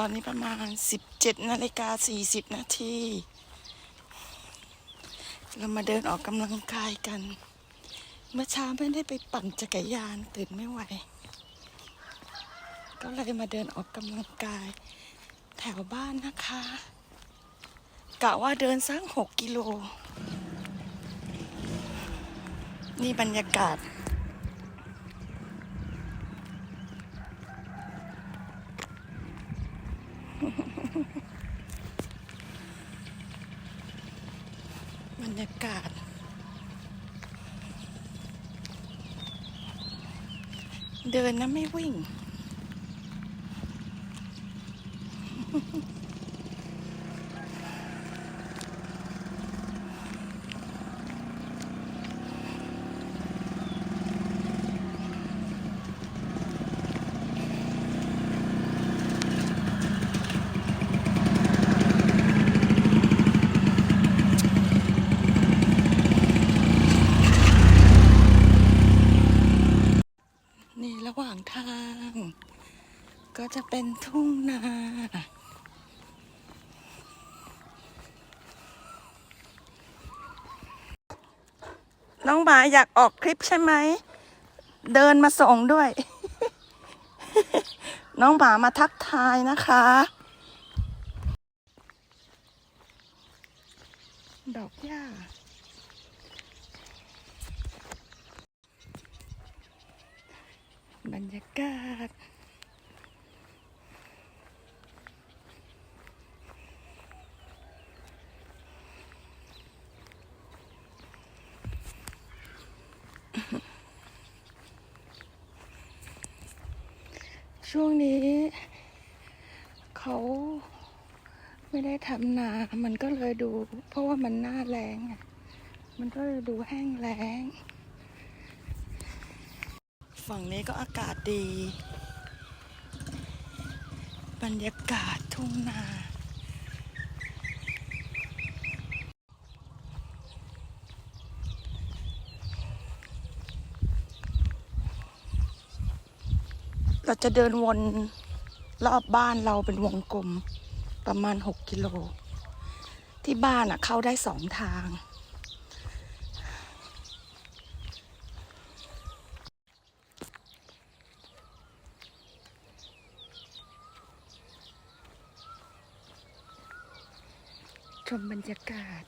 ตอนนี้ประมาณ 17นาฬิกา40นาทีเรามาเดินออกกำลังกายกัน เมื่อเช้าไม่ได้ไปปั่นจักรยานตื่นไม่ไหว ก็เลยมาเดินออกกำลังกาย แถวบ้านนะคะกะว่าเดินสักหกกิโล นี่บรรยากาศ รรยากาศ เดินนะไม่วิ่ง ว่างทาง ก็จะเป็นทุ่งนาน้องหมาอยากออกคลิปใช่ไหม เดินมาส่งด้วย น้องหมามาทักทายนะคะ ดอกหญ้า บรรยากาศ ช่วงนี้ เขาไม่ได้ทำนา มันก็เลยดู เพราะว่ามันหน้าแรงมันก็เลยดูแห้งแล้ง ฝั่งนี้ก็อากาศดี บรรยากาศทุ่งนาเราจะเดินวนรอบบ้านเราเป็นวงกลมประมาณ 6 กิโล ที่บ้านอะเข้าได้สองทาง ชมบรรยากาศ